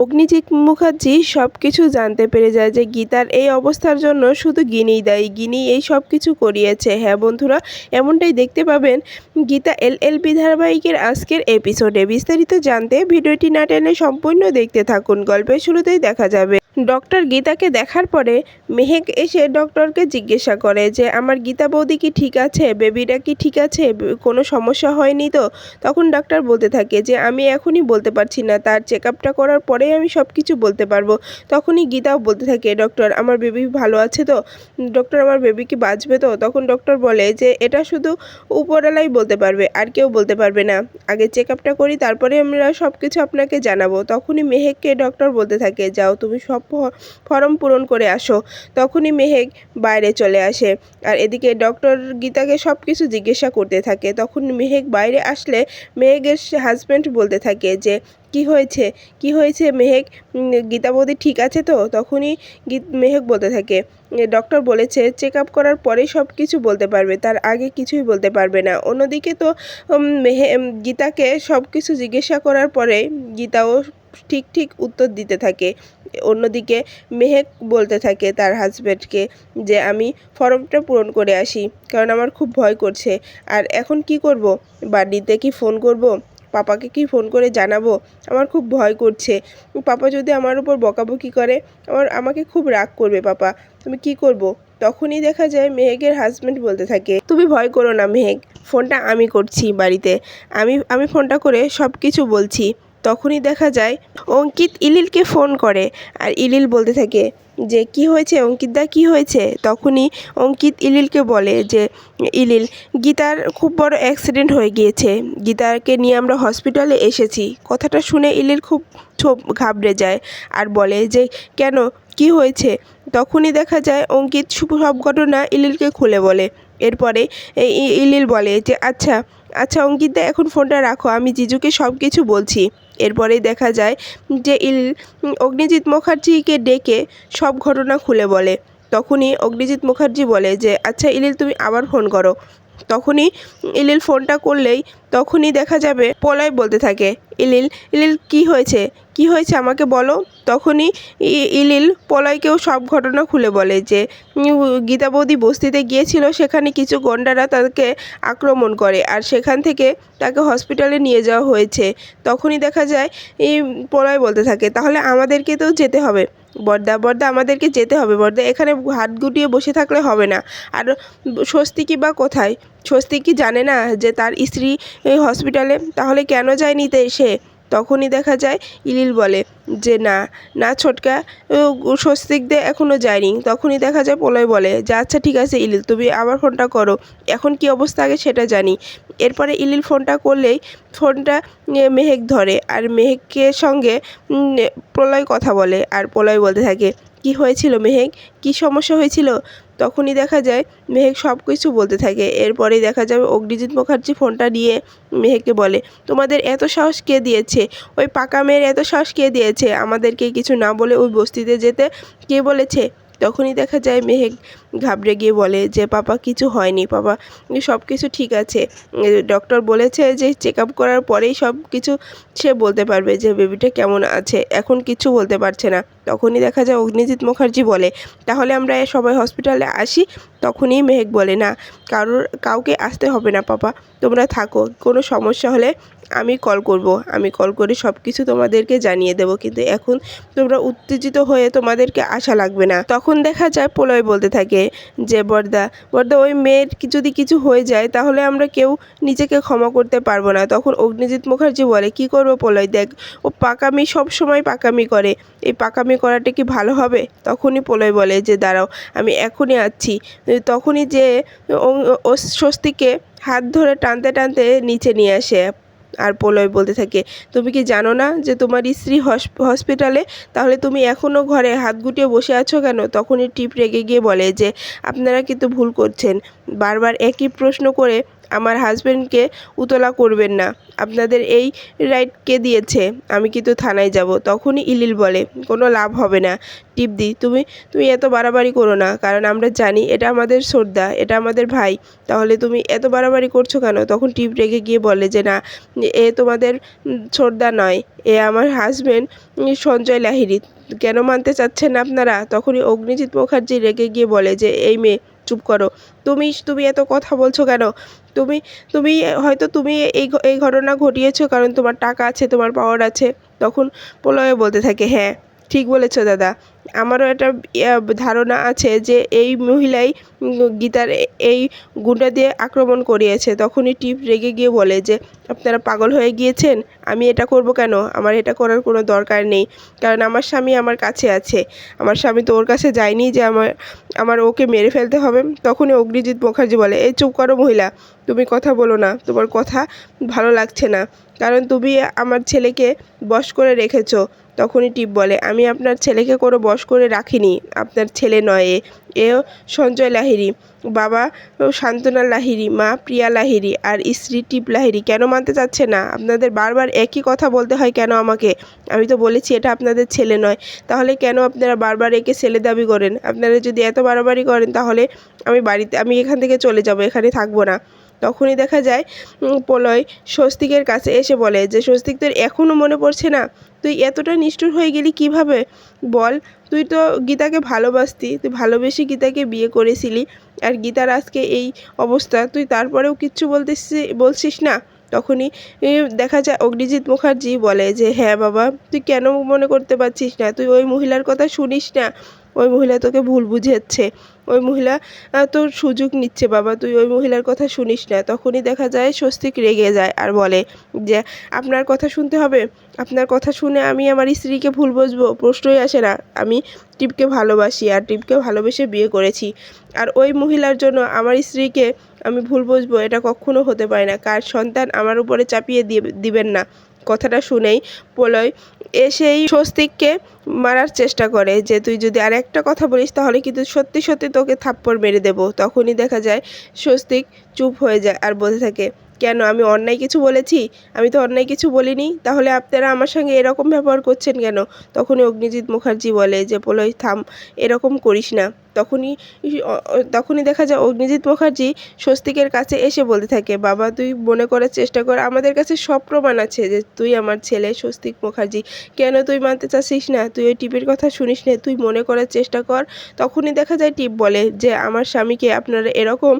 অগ্নিজিৎ মুখার্জি সব কিছু জানতে পেরে যায় যে গীতার এই অবস্থার জন্য শুধু গিনিই দায়ী গিনি এই সব কিছু করিয়েছে। হ্যাঁ বন্ধুরা, এমনটাই দেখতে পাবেন গীতা এল এল বি ধারাবাহিকের আজকের এপিসোডে। বিস্তারিত জানতে ভিডিওটি না টেনে সম্পূর্ণ দেখতে থাকুন। গল্পের শুরুতেই দেখা যাবে, ডক্টর গীতাকে দেখার পরে মেহেক এসে ডক্টরকে জিজ্ঞাসা করে যে, আমার গীতা বৌদি কি ঠিক আছে? বেবিটা কি ঠিক আছে? কোনো সমস্যা হয়নি তো? তখন ডাক্তার বলতে থাকে যে, আমি এখনই বলতে পারছি না। তার চেক করার পরেই আমি সব কিছু বলতে পারব। তখনই গীতাও বলতে থাকে, ডক্টর, আমার বেবি ভালো আছে তো? ডক্টর, আমার বেবি কি বাঁচবে তো? তখন ডক্টর বলে যে, এটা শুধু উপরওয়ালাই বলতে পারবে, আর কেউ বলতে পারবে না। আগে চেক আপটা করি, তারপরে আমরা সব কিছু আপনাকে জানাব। তখনই মেহেককে ডক্টর বলতে থাকে, যাও, তুমি সব ফর্ম পূরণ করে আসো। তখনই মেহেক বাইরে চলে আসে, আর এদিকে ডক্টর গীতাকে সব কিছু জিজ্ঞাসা করতে থাকে। তখন মেহেক বাইরে আসলে মেহেকের হাজব্যান্ড বলতে থাকে যে কি হয়েছে? কি হয়েছে? মেহেক গীতা ঠিক আছে তো? তখনই গীত, মেহেক বলতে থাকে। ডক্টর বলেছে চেক আপ করার পরেই সব কিছু বলতে পারবে, তার আগে কিছুই বলতে পারবে না। অন্যদিকে তো মেহে গীতাকে সব কিছু জিজ্ঞাসা করার পরে গীতাও ঠিক ঠিক উত্তর দিতে থাকে। অন্যদিকে মেহেক বলতে থাকে তার হাজব্যান্ডকে যে, আমি ফর্মটা পূরণ করে আসি, কারণ আমার খুব ভয় করছে। আর এখন কি করব? বাড়িতে কি ফোন করব? পাপাকে কি ফোন করে জানাব? আমার খুব ভয় করছে। পাপা যদি আমার উপর বকাবকি করে, আমার, আমাকে খুব রাগ করবে পাপা। তুমি কি করব? তখনই দেখা যায় মেহেকের হাজব্যান্ড বলতে থাকে, তুমি ভয় করো না মেহেক, ফোনটা আমি করছি বাড়িতে। আমি আমি ফোনটা করে সব কিছু বলছি। তখনই দেখা যায় অঙ্কিত ইলিলকে ফোন করে আর ইলিল বলতে থাকে যে, কি হয়েছে অঙ্কিতদা কি হয়েছে? তখনই অঙ্কিত ইলিলকে বলে যে, ইলিল, গীতার খুব বড় অ্যাক্সিডেন্ট হয়ে গিয়েছে। গীতাকে নিয়ে আমরা হসপিটালে এসেছি। কথাটা শুনে ইলিল খুব ছোপ ঘাবড়ে যায় আর বলে যে, কেন? কি হয়েছে? তখনই দেখা যায় অঙ্কিত সব ঘটনা ইলিলকে খুলে বলে। এরপরে ইলিল বলে যে আচ্ছা আচ্ছা অঙ্কিতদা এখন ফোনটা রাখো। আমি জিজুকে সব কিছু বলছি। এরপরেই দেখা যায় যে ইল, অগ্নিজিৎ মুখার্জিকে ডেকে সব ঘটনা খুলে বলে। তখনই অগ্নিজিৎ মুখার্জি বলে যে আচ্ছা ইলিল, তুমি আবার ফোন করো। তখনই ইলিল ফোনটা করলেই তখনই দেখা যাবে পলয় বলতে থাকে, ইলিল ইলিল, কি হয়েছে? কি হয়েছে আমাকে বলো? তখনই ইলিল পলয়কেও সব ঘটনা খুলে বলে যে গীতা বৌদি বস্তিতে গিয়েছিল, সেখানে কিছু গন্ডারা তাকে আক্রমণ করে আর সেখান থেকে তাকে হসপিটালে নিয়ে যাওয়া হয়েছে। তখনই দেখা যায় এই পলয় বলতে থাকে, তাহলে আমাদেরকে তো যেতে হবে। বর্দা বর্দা, আমাদেরকে যেতে হবে। বর্দা, এখানে হাত গুটিয়ে বসে থাকলে হবে না। আর স্বস্তিকি বা কোথায়? স্বস্তি কি জানে না যে তার স্ত্রী হসপিটালে তাহলে কেন যায়নি তে সে তখনই দেখা যায়, ইলিল বলে যে, না না ছোটকা স্বস্তিক দে এখনও যায়নি। তখনই দেখা যায় প্রলয় বলে, যে আচ্ছা ঠিক আছে ইলিল, তুমি আবার ফোনটা করো, এখন কি অবস্থা আগে সেটা জানি। এরপরে ইলিল ফোনটা করলেই ফোনটা মেহেক ধরে আর মেহেকের সঙ্গে প্রলয় কথা বলে আর প্রলয় বলতে থাকে, কি হয়েছিল মেহেক? কি সমস্যা হয়েছিল? তখনই দেখা যায় মেহেক সব কিছু বলতে থাকে। এরপরেই দেখা যাবে অগ্নিজিৎ মুখার্জি ফোনটা নিয়ে মেহেককে বলে, তোমাদের এত সাহস কে দিয়েছে? ওই পাকা মেয়ের এত সাহস কে দিয়েছে? আমাদেরকে কিছু না বলে ওই বস্তিতে যেতে কে বলেছে? তখনই দেখা যায় মেহেক ঘাবড়ে গিয়ে বলে যে, পাপা, কিছু হয়নি, পাপা, সব কিছু ঠিক আছে। ডক্টর বলেছে যে চেক আপ করার পরেই সব কিছু সে বলতে পারবে যে, বেবিটা কেমন আছে। এখন কিছু বলতে পারছে না। তখনই দেখা যায় অগ্নিজিৎ মুখার্জি বলে, তাহলে আমরা সবাই হসপিটালে আসি? তখনই মেহেক বলে, না, কারোর, কাউকে আসতে হবে না, পাপা, তোমরা থাকো। কোনো সমস্যা হলে আমি কল করব। আমি কল করে সব কিছু তোমাদেরকে জানিয়ে দেবো, কিন্তু এখন তোমরা উত্তেজিত হয়ে তোমাদেরকে আশা লাগবে না। তখন দেখা যায় প্রলয় বলতে থাকে যে বর্দা বর্দা ওই মেয়ের যদি কিছু হয়ে যায় তাহলে আমরা কেউ নিজেকে ক্ষমা করতে পারব না। তখন অগ্নিজিৎ মুখার্জি বলে, কি করব প্রলয় দেখ, ও পাকামি সব সময় পাকামি করে। এই পাকামি করাটা কি ভালো হবে? তখনই প্রলয় বলে, যে দাঁড়াও, আমি এখনই আসছি তখনই যে স্বস্তিকে হাত ধরে টানতে টানতে নিচে নিয়ে আসে। আর প্রলয় বলতে থাকে, তুমি কি জানো না যে তোমার স্ত্রী হস- হসপিটালে? তাহলে তুমি এখনও ঘরে হাত গুটিয়ে বসে আছো কেন? তখনই টিপ রেগে গিয়ে বলে যে, আপনারা কিন্তু ভুল করছেন। বারবার একই প্রশ্ন করে আমার হাজব্যান্ডকে উতলা করবেন না। আপনাদের এই রাইট কে দিয়েছে, আমি কিন্তু থানায় যাব। তখনই ইলিল বলে, কোনো লাভ হবে না। টিপ দি, তুমি তুমি এত বাড়াবাড়ি করো না, কারণ আমরা জানি এটা আমাদের শ্রদ্ধা, এটা আমাদের ভাই। তাহলে তুমি এত বাড়াবাড়ি করছ কেন? তখন টিপ রেগে গিয়ে বলে যে, না, এ তোমাদের শ্রদ্ধা নয়, এ আমার হাজব্যান্ড সঞ্জয় লাহিড়ী। কেন মানতে চাচ্ছেন আপনারা? তখনই অগ্নিজিৎ মুখার্জি রেগে গিয়ে বলে যে, এই মেয়ে চুপ করো। তুমি তুমি এত কথা বলছো কেন? তুমি তুমি হয়তো তুমি এই এই ঘটনা ঘটিয়েছো কারণ তোমার টাকা আছে, তোমার পাওয়ার আছে। তখন প্রলয় বলতে থাকে হ্যাঁ ঠিক বলেছ, দাদা। আমারও একটা ধারণা আছে যে এই মহিলাই গীতার এই গুন্ডা দিয়ে আক্রমণ করিয়েছে। তখনই টিপ রেগে গিয়ে বলে যে, আপনারা পাগল হয়ে গিয়েছেন? আমি এটা করব কেন? আমার এটা করার কোনো দরকার নেই। কারণ আমার স্বামী আমার কাছে আছে। আমার স্বামী তো ওর কাছে যায়নি যে আমার আমার ওকে মেরে ফেলতে হবে। তখনই অগ্নিজিৎ মুখার্জি বলে, এই চুপ করো মহিলা, তুমি কথা বলো না। তোমার কথা ভালো লাগছে না। কারণ তুমি আমার ছেলেকে বশ করে রেখেছো। তখনই টিপ বলে, আমি আপনার ছেলেকে কোনো বশ করে রাখিনি, আপনার ছেলে নয়, এ সঞ্জয় লাহিড়ী। বাবা শান্তনা লাহিড়ী, মা প্রিয়া লাহিড়ী আর স্ত্রী টিপ লাহিড়ী। কেন মানতে চাচ্ছে না? আপনাদের বারবার একই কথা বলতে হয় কেন আমাকে? আমি তো বলেছি এটা আপনাদের ছেলে নয়। তাহলে কেন আপনারা বারবার একে ছেলে দাবি করেন? আপনারা যদি এত বাড়াবাড়ি করেন তাহলে আমি বাড়িতে, আমি এখান থেকে চলে যাব, এখানে থাকব না। তখনই দেখা যায় প্রলয় স্বস্তিকের কাছে এসে বলে যে, স্বস্তিক, তোর এখনও মনে পড়ছে না? তুই এতটা নিষ্ঠুর হয়ে গেলি কীভাবে? বল, তুই তো গীতাকে ভালোবাসতি, তুই ভালোবেসে গীতাকে বিয়ে করেছিলি, আর গীতার আজকে এই অবস্থা, তুই তারপরেও কিচ্ছু বলতেছিস বলছিস না? তখনই দেখা যায় অগ্নিজিৎ মুখার্জি বলে যে হ্যাঁ বাবা, তুই কেন মনে করতে পারছিস না? তুই ওই মহিলার কথা শুনিস না? ওই মহিলা তোকে ভুল বুঝাচ্ছে ওই মহিলা তোর সুযোগ নিচ্ছে বাবা, তুই ওই মহিলার কথা শুনিস না। তখনই দেখা যায় স্বস্তিক রেগে যায় আর বলে যে, আপনার কথা শুনতে হবে? আপনার কথা শুনে আমি আমার স্ত্রীকে ভুল বুঝব? প্রশ্নই আসে না। আমি টিপকে ভালোবাসি আর টিপকে ভালোবেসে বিয়ে করেছি। আর ওই মহিলার জন্য আমার স্ত্রীকে আমি ভুল বুঝব? এটা কখনো হতে পারে না। কার সন্তান আমার উপরে চাপিয়ে দিবেন না। কথাটা শুনেই প্রলয় এসেই স্বস্তিককে মারার চেষ্টা করে যে তুই যদি আর একটা কথা বলিস তাহলে কিন্তু সত্যি সত্যি তোকে থাপ্পড় মেরে দেবো। তখনই দেখা যায় স্বস্তিক চুপ হয়ে যায় আর বলতে থাকে কেন আমি অন্যায় কিছু বলেছি? আমি তো অন্যায় কিছু বলিনি। তাহলে আপনারা আমার সঙ্গে এরকম ব্যবহার করছেন কেন? তখনই অগ্নিজিৎ মুখার্জি বলে যে প্রলয় থাম, এরকম করিস না। তখনই তখনই দেখা যায় অগ্নিজিৎ মুখার্জি স্বস্তিকের কাছে এসে বলতে থাকে, বাবা, তুই মনে করার চেষ্টা কর, আমাদের কাছে সব প্রমাণ আছে যে, তুই আমার ছেলে স্বস্তিক মুখার্জি। কেন তুই মানতে চাচ্ছিস না? তুই ওই টিপের কথা শুনিস না, তুই মনে করার চেষ্টা কর। তখনই দেখা যায় টিপ বলে যে, আমার স্বামীকে আপনারা এরকম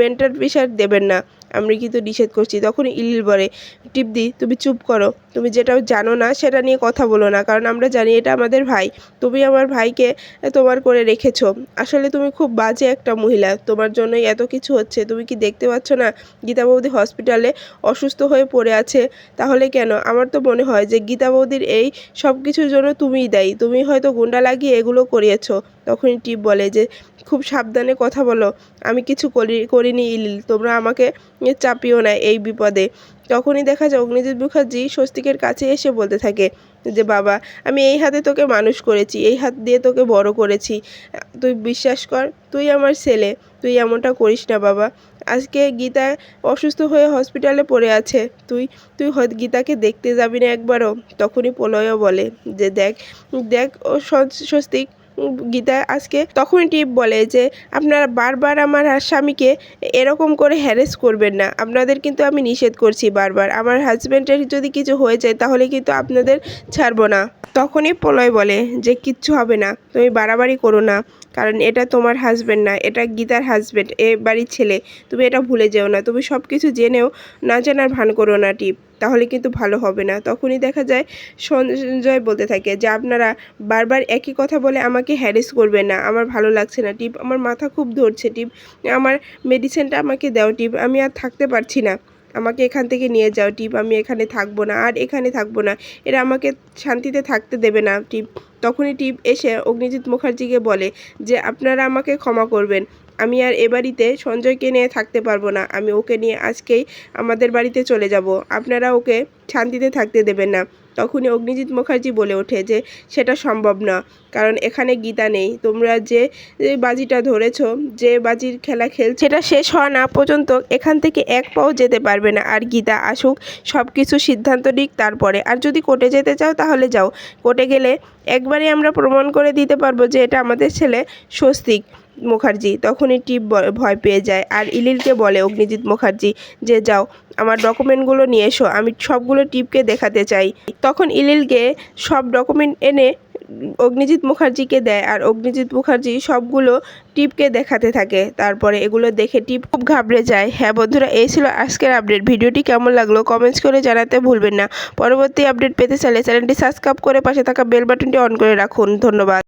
মেন্টাল প্রেশার দেবেন না। আমি কিন্তু নিষেধ করছি। তখন ইলিল বলে টিপদি তুমি চুপ করো। তুমি যেটা জানো না, সেটা নিয়ে কথা বলো না। কারণ আমরা জানি এটা আমাদের ভাই। তুমি আমার ভাইকে তোমার করে রেখেছো। আসলে তুমি খুব বাজে একটা মহিলা। তোমার জন্যই এত কিছু হচ্ছে। তুমি কি দেখতে পাচ্ছ না? গীতা বৌদি হসপিটালে অসুস্থ হয়ে পড়ে আছে। তাহলে কেন? আমার তো মনে হয় যে গীতা বৌদির এই সব কিছুর জন্য তুমিই দায়ী। তুমি হয়তো গুন্ডা লাগিয়ে এগুলো করিয়েছো। তখনই টিপ বলে যে খুব সাবধানে কথা বলো। আমি কিছু করি, করিনি ইলিল, তোমরা আমাকে চাপিও না এই বিপদে। তখনই দেখা যায় অগ্নিজিৎ মুখার্জি স্বস্তিকের কাছে এসে বলতে থাকে যে, বাবা, আমি এই হাতে তোকে মানুষ করেছি, এই হাত দিয়ে তোকে বড় করেছি। তুই বিশ্বাস কর, তুই আমার ছেলে, তুই এমনটা করিস না বাবা। আজকে গীতা অসুস্থ হয়ে হসপিটালে পড়ে আছে, তুই তুই গীতাকে দেখতে যাবি না একবারও? তখনই প্রলয়ও বলে যে, দেখ দেখ ও স্বস্তিক গীতা আজকে তখনই টিপ বলে যে, আপনারা বারবার আমার স্বামীকে এরকম করে হ্যারেস করবেন না। আপনাদের কিন্তু আমি নিষেধ করছি বারবার। আমার হাজব্যান্ডের যদি কিছু হয়ে যায়, তাহলে কিন্তু আপনাদের ছাড়বো না। তখনই প্রলয় বলে যে, কিচ্ছু হবে না। তুমি বাড়াবাড়ি করো না। কারণ এটা তোমার হাজব্যান্ড না, এটা গীতার হাজব্যান্ড এ বাড়ির ছেলে। তুমি এটা ভুলে যেও না, তুমি সব কিছু জেনেও না জানার ভান করো না টিপ, তাহলে কিন্তু ভালো হবে না। তখনই দেখা যায় সঞ্জয় বলতে থাকে যে, আপনারা বারবার একই কথা বলে আমাকে হ্যারেস করবেন না, আমার ভালো লাগছে না টিপ, আমার মাথা খুব ধরছে টিপ, আমার মেডিসিনটা আমাকে দাও টিপ, আমি আর থাকতে পারছি না। আমাকে এখান থেকে নিয়ে যাও, টিপ, আমি এখানে থাকব না, আর এখানে থাকব না। এরা আমাকে শান্তিতে থাকতে দেবে না, টিপ। তখনই টিপ এসে অগ্নিজিৎ মুখার্জিকে বলে যে, আপনারা আমাকে ক্ষমা করবেন। আমি আর এ বাড়িতে সঞ্জয়কে নিয়ে থাকতে পারব না। আমি ওকে নিয়ে আজকেই আমাদের বাড়িতে চলে যাব। আপনারা ওকে শান্তিতে থাকতে দেবেন না। তখনই অগ্নিজিৎ মুখার্জি বলে ওঠে যে সেটা সম্ভব না, কারণ এখানে গীতা নেই। তোমরা যে বাজিটা ধরেছ, যে বাজির খেলা খেল সেটা শেষ হওয়া না পর্যন্ত এখান থেকে এক পাও যেতে পারবে না। আর গীতা আসুক সব কিছু সিদ্ধান্ত নিক তারপরে। আর যদি কোর্টে যেতে চাও তাহলে যাও। কোর্টে গেলে একবারই আমরা প্রমাণ করে দিতে পারব যে এটা আমাদের ছেলে স্বস্তিক। মুখার্জি, তখনই টিপ ভয় পেয়ে যায়। আর ইলিলকে বলে, অগ্নিজিৎ মুখার্জি, যে যাও, আমার ডকুমেন্টগুলো নিয়ে এসো, আমি সবগুলো টিপকে দেখাতে চাই। তখন ইলিলকে সব ডকুমেন্ট এনে অগ্নিজিৎ মুখার্জিকে দেয়, আর অগ্নিজিৎ মুখার্জি সবগুলো টিপকে দেখাতে থাকে। তারপরে এগুলো দেখে টিপ খুব ঘাবড়ে যায়। হ্যাঁ বন্ধুরা, এই ছিল আজকের আপডেট। ভিডিওটি কেমন লাগল কমেন্টস করে জানাতে ভুলবেন না। পরবর্তী আপডেট পেতে চাইলে চ্যানেলটি সাবস্ক্রাইব করে পাশে থাকা বেল বাটনটি অন করে রাখুন। ধন্যবাদ।